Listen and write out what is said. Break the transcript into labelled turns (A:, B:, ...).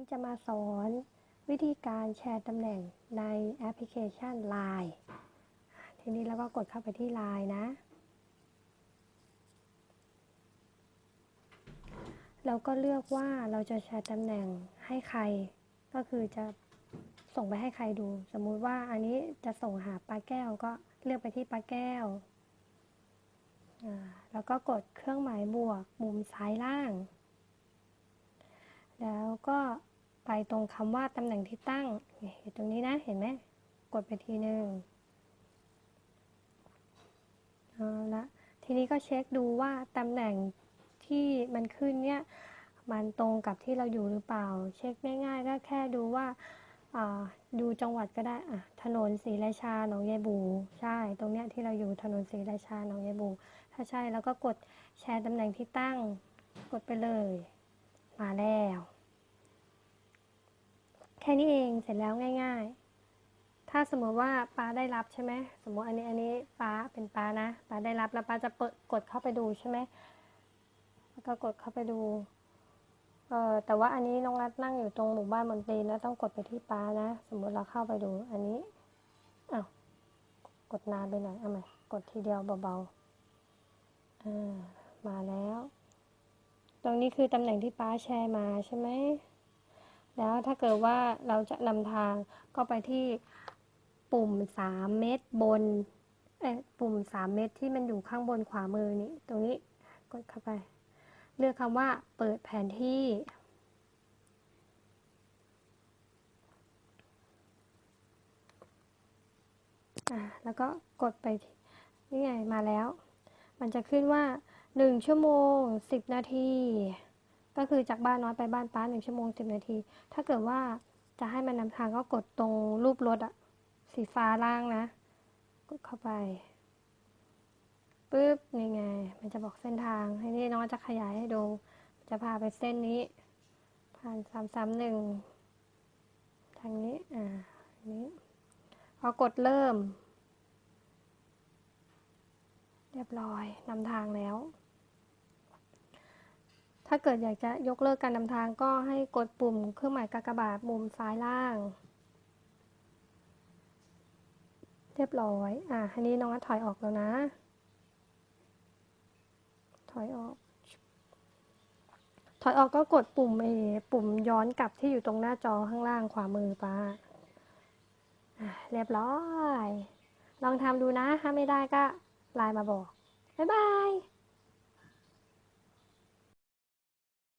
A: นี้จะมาสอนวิธีการแชร์ตำแหน่งในแอปพลิเคชัน Line ทีนี้เราก็กดเข้าไปที่ Line นะ เราก็เลือกว่าเราจะแชร์ตำแหน่งให้ใคร ก็คือจะส่งไปให้ใครดู สมมุติว่าอันนี้จะส่งหาปลาแก้วก็เลือกไปที่ปลาแก้ว แล้วก็กดเครื่องหมายบวกมุมซ้ายล่าง แล้วก็ ไปตรงคำว่าตำแหน่งที่ตั้งอยู่ตรงนี้นะ เห็นไหม กดไปทีหนึ่งเอาละทีนี้ก็เช็คดูว่าตำแหน่งที่มันขึ้นเนี่ยมันตรงกับที่เราอยู่หรือเปล่า เช็คง่ายๆก็แค่ดูว่าดูจังหวัดก็ได้อะถนนศรีราชาหนองยายบูใช่ ตรงเนี้ยที่เราอยู่ถนนศรีราชาหนองยายบูถ้าใช่แล้วก็กดแชร์ตำแหน่งที่ตั้ง กดไปเลย มาแล้ว แค่นี้เองเสร็จแล้วง่าย ๆ ถ้าสมมติว่าป้าได้รับใช่ไหมสมมติอันนี้อันนี้ป้าเป็นป้านะป้าได้รับแล้วป้าจะเปิดกดเข้าไปดูใช่ไหมแล้วก็กดเข้าไปดูเออแต่ว่าอันนี้น้องรัดนั่งอยู่ตรงหมู่บ้านมนตรีนะต้องกดไปที่ป้านะ สมมติเราเข้าไปดูอันนี้อ้าวกดนานไปหน่อยเอาใหม่กดทีเดียวเบาๆอ่ามาแล้ว ตรงนี้คือตำแหน่งที่ป้าแชร์มาใช่ไหม แล้วถ้าเกิดว่าเราจะนำทางก็ไปที่ปุ่มสามเม็ดบนปุ่มสามเม็ดที่มันอยู่ข้างบนขวามือนี่ตรงนี้กดเข้าไป เลือกคำว่าเปิดแผนที่ แล้วก็กดไปนี่ไงมาแล้ว มันจะขึ้นว่า 1 ชั่วโมง 10 นาที ก็คือจากบ้านน้อยไปบ้านป้า1ชั่วโมง10นาที ถ้าเกิดว่าจะให้มันนำทางก็กดตรงรูปรถอะสีฟ้าล่างนะ กดเข้าไปปุ๊บนี่ไง มันจะบอกเส้นทาง ให้นี่น้องจะขยายให้ดู จะพาไปเส้นนี้ ผ่านสามสามหนึ่งทางนี้ อ่า นี้พอกดเริ่ม เรียบร้อยนำทางแล้ว ถ้าเกิดอยากจะยกเลิกการนำทางก็ให้กดปุ่มเครื่องหมายกากบาทมุมซ้ายล่าง เรียบร้อย อ่าอันนี้น้องถอยออกแล้วนะ ถอยออก ถอยออกก็กดปุ่มเอปุ่มย้อนกลับที่อยู่ตรงหน้าจอข้างล่างขวามือป้าเรียบร้อย ลองทำดูนะ ถ้าไม่ได้ก็ไลน์มาบอก บ๊ายบาย